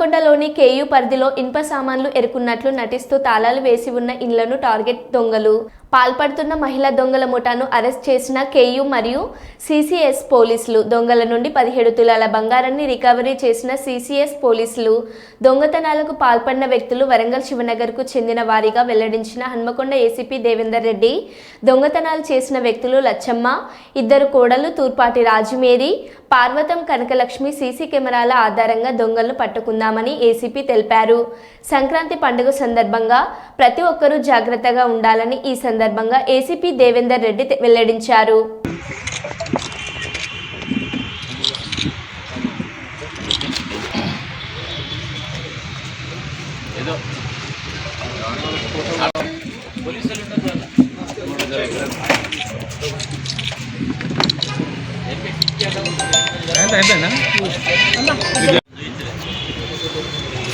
హన్మకొండలోని KU పరిధిలో ఇనుప సామాన్లు ఎరుకున్నట్లు నటిస్తూ తాళాలు వేసి ఉన్న ఇండ్లను టార్గెట్ దొంగలు. పాల్పడుతున్న మహిళా దొంగల ముఠాను అరెస్ట్ చేసిన కేయూ మరియు సిసిఎస్ పోలీసులు దొంగల నుండి పదిహేడు తులాల బంగారాన్ని రికవరీ చేసిన సిసిఎస్ పోలీసులు దొంగతనాలకు పాల్పడిన వ్యక్తులు వరంగల్ శివనగర్కు చెందిన వారిగా వెల్లడించిన హన్మకొండ ఏసీపీ దేవేందర్ రెడ్డి దొంగతనాలు చేసిన వ్యక్తులు లచ్చమ్మ ఇద్దరు కోడలు తూర్పాటి రాజుమేరి పార్వతం కనకలక్ష్మి సీసీ కెమెరాల ఆధారంగా దొంగలను పట్టుకుందామని ఏసీపీ తెలిపారు. సంక్రాంతి పండుగ సందర్భంగా ప్రతి ఒక్కరూ జాగ్రత్తగా ఉండాలని ఈ సందర్భంగా ఏసీపీ దేవేందర్ రెడ్డి వెల్లడించారు.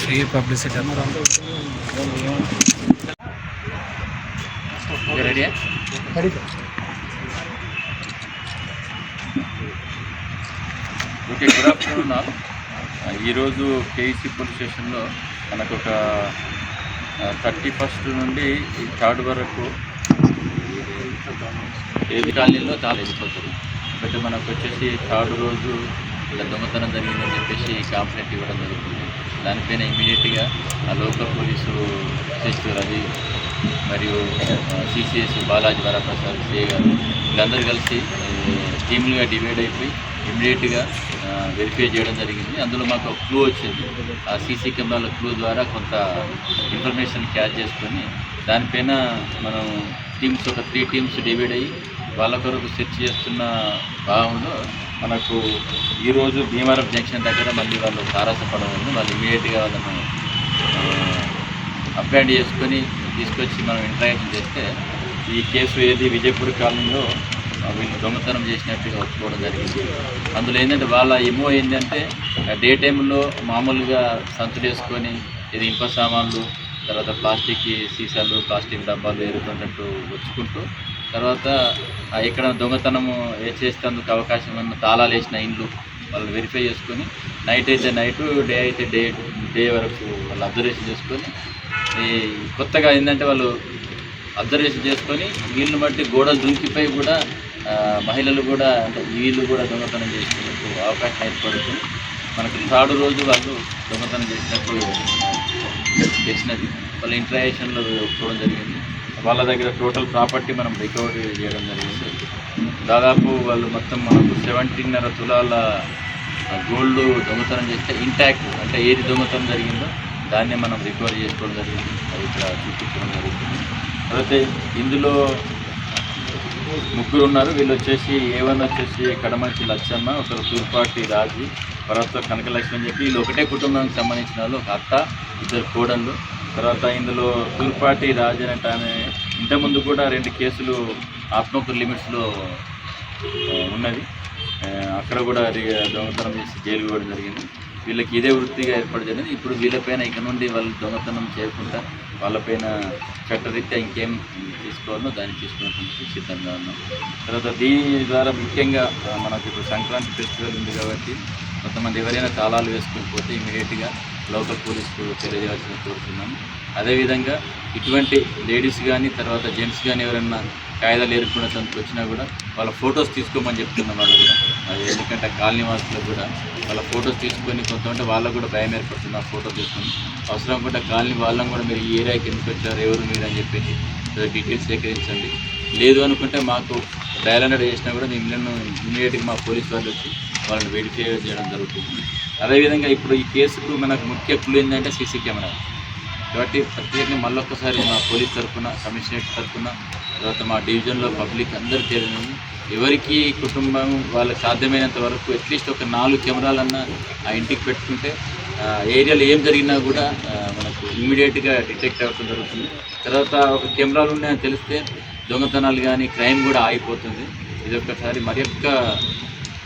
ఫ్రీ పబ్లిసిటీ రెడీయా ఓకే గుడ్ ఆఫ్టర్నూన్ ఆల్ ఈరోజు కేఈసీ పోలీస్ స్టేషన్లో మనకు ఒక థర్టీ ఫస్ట్ నుండి ఈ థర్డ్ వరకు ఏది కాలనీలో చాలా వెళ్ళిపోతారు బట్ మనకు వచ్చేసి థర్డ్ రోజు ఇలా దొంగతనం జరిగిందని చెప్పేసి కంప్లైంట్ ఇవ్వడం జరుగుతుంది. దానిపైన ఇమీడియట్గా ఆ లోకల్ పోలీసు ఎస్ఎస్ రవి మరియు సిసిఎస్ బాలాజీ వరప్రసాద్ సిఏ గారు వీళ్ళందరూ కలిసి టీములుగా డివైడ్ అయిపోయి ఇమీడియట్గా వెరిఫై చేయడం జరిగింది. అందులో మాకు ఒక క్లూ వచ్చింది. ఆ సీసీ కెమెరాల క్లూ ద్వారా కొంత ఇన్ఫర్మేషన్ క్యాచ్ చేసుకొని దానిపైన మనం టీమ్స్ ఒక త్రీ టీమ్స్ డివైడ్ అయ్యి వాళ్ళ కొరకు సెర్చ్ చేస్తున్న భాగంలో మనకు ఈరోజు భీమవరం జంక్షన్ దగ్గర మళ్ళీ వాళ్ళు తారసపడడం వాళ్ళు ఇమీడియట్గా వాళ్ళను అప్లైండ్ చేసుకొని తీసుకొచ్చి మనం ఇంటరాక్షన్ చేస్తే ఈ కేసు ఏది విజయపూర్ కాలనీలో వీళ్ళు దొంగతనం చేసినట్టుగా ఒప్పుకోవడం జరిగింది. అందులో ఏంటంటే వాళ్ళ ఎమో ఏంటంటే డే టైంలో మామూలుగా సంచులు వేసుకొని ఇది ఇనుప సామాన్లు తర్వాత ప్లాస్టిక్ సీసాలు ప్లాస్టిక్ డబ్బాలు ఎరుగుతున్నట్టు వచ్చుకుంటూ తర్వాత ఎక్కడ దొంగతనము చేసేందుకు అవకాశం ఉన్న తాళాలు వేసిన ఇండ్లు వాళ్ళు వెరిఫై చేసుకొని నైట్ అయితే నైట్ డే అయితే డే డే వరకు వాళ్ళు అబ్జర్వేషన్ చేసుకొని ఈ కొత్తగా ఏంటంటే వాళ్ళు అబ్జర్వేషన్ చేసుకొని వీళ్ళని బట్టి గోడలు దుంకిపోయి కూడా మహిళలు కూడా అంటే వీళ్ళు కూడా దొంగతనం చేసుకున్నట్టు అవకాశం ఏర్పడుతుంది. మనకు థర్డ్ రోజు వాళ్ళు దొంగతనం చేసినప్పుడు చేసినది వాళ్ళ ఇంట్రాక్షన్లో చూడడం జరిగింది. వాళ్ళ దగ్గర టోటల్ ప్రాపర్టీ మనం రికవరీ చేయడం జరిగింది. దాదాపు వాళ్ళు మొత్తం మనకు సెవెంటీన్నర తులాల గోల్డ్ దొంగతనం చేస్తే ఇంటాక్ట్ అంటే ఏది దొంగతనం జరిగిందో దాన్ని మనం రికవరీ చేసుకోవడం జరిగింది. అది ఇక్కడ చూపించడం జరుగుతుంది. అయితే ఇందులో ముగ్గురు ఉన్నారు. వీళ్ళు వచ్చేసి ఏవన్ వచ్చేసి కడమంచి లచ్చమ్మ ఒకరు తూర్పాటి రాజు తర్వాత కనకలక్ష్మి అని చెప్పి వీళ్ళు ఒకటే కుటుంబానికి సంబంధించిన వాళ్ళు ఒక అత్త ఇద్దరు కోడళ్ళు. తర్వాత ఇందులో తూర్పాటి రాజు అంటే ఆమె ఇంతకుముందు కూడా రెండు కేసులు ఆత్మకూరు లిమిట్స్లో ఉన్నది. అక్కడ కూడా అది దొంగతనం చేసి జైలు కూడా జరిగింది. వీళ్ళకి ఇదే వృత్తిగా ఏర్పాటు జరిగింది. ఇప్పుడు వీళ్ళపైన ఇక నుండి వాళ్ళు దొంగతనం చేయకుండా వాళ్ళపైన చట్టరీత్యా ఇంకేం తీసుకోవాలో దాన్ని తీసుకున్నటువంటి సిద్ధంగా ఉన్నాం. తర్వాత దీని ద్వారా ముఖ్యంగా ఆ, మనకు ఇప్పుడు సంక్రాంతి ఫెస్టివల్ ఉంది కాబట్టి కొంతమంది ఎవరైనా తాళాలు వేసుకుని పోతే ఇమీడియట్గా లోకల్ పోలీసుకు తెలియజేయాల్సింది కోరుతున్నాం. అదేవిధంగా ఇటువంటి లేడీస్ కానీ తర్వాత జెంట్స్ కానీ ఎవరైనా కాయిదాలు ఏర్పడటానికి వచ్చినా కూడా వాళ్ళ ఫొటోస్ తీసుకోమని చెప్తున్నాం వాళ్ళు కూడా. ఎందుకంటే కాలనీ వాసులకు కూడా వాళ్ళ ఫొటోస్ తీసుకొని కొంతమంది వాళ్ళకు కూడా భయం ఏర్పడుతుంది ఆ ఫోటో తీసుకొని. అవసరం కూడా కాలనీ వాళ్ళని కూడా మీరు ఈ ఏరియాకి ఎందుకు వచ్చారు ఎవరు మీరు అని చెప్పేసి డీటెయిల్స్ సేకరించండి. లేదు అనుకుంటే మాకు డయల్ హండ్రెడ్ చేసినా కూడా మిమ్మల్ని ఇమీడియట్గా మా పోలీస్ వాళ్ళు వచ్చి వాళ్ళని వెరిఫై చేయడం జరుగుతుంది. అదేవిధంగా ఇప్పుడు ఈ కేసుకు మనకు ముఖ్య క్లూ ఏంటంటే సీసీ కెమెరా. కాబట్టి ప్రత్యేకంగా మళ్ళొక్కసారి మా పోలీస్ తరఫున కమిషనరేట్ తరఫున తర్వాత మా డివిజన్లో పబ్లిక్ అందరూ తెలియదు ఎవరికి కుటుంబం వాళ్ళకి సాధ్యమైనంత వరకు అట్లీస్ట్ ఒక నాలుగు కెమెరాలన్నా ఆ ఇంటికి పెట్టుకుంటే ఆ ఏరియాలో ఏం జరిగినా కూడా మనకు ఇమ్మీడియట్గా డిటెక్ట్ అవ్వడం జరుగుతుంది. తర్వాత ఒక కెమెరాలు ఉన్నాయని తెలిస్తే దొంగతనాలు కానీ క్రైమ్ కూడా ఆగిపోతుంది. ఇది ఒక్కసారి మరి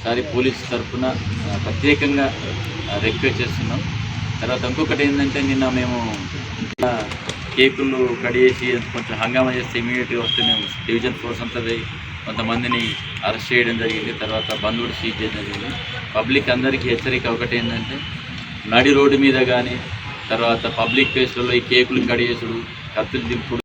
సారి పోలీస్ తరఫున ప్రత్యేకంగా రిక్వెస్ట్ చేస్తున్నాం. తర్వాత ఇంకొకటి ఏంటంటే నిన్న మేము కేకులు కట్ కడిగేసి కొంచెం హంగామా చేస్తే ఇమీడియట్గా వస్తే మేము డివిజన్ ఫోర్స్ అంతా కొంతమందిని అరెస్ట్ చేయడం జరిగింది. తర్వాత బంధువులు సీజ్ చేయడం జరిగింది. పబ్లిక్ అందరికీ హెచ్చరిక ఒకటి ఏంటంటే నడి రోడ్డు మీద కానీ తర్వాత పబ్లిక్ ప్లేస్లలో ఈ కేకులు కడిగేసుడు కత్తులు దింపుడు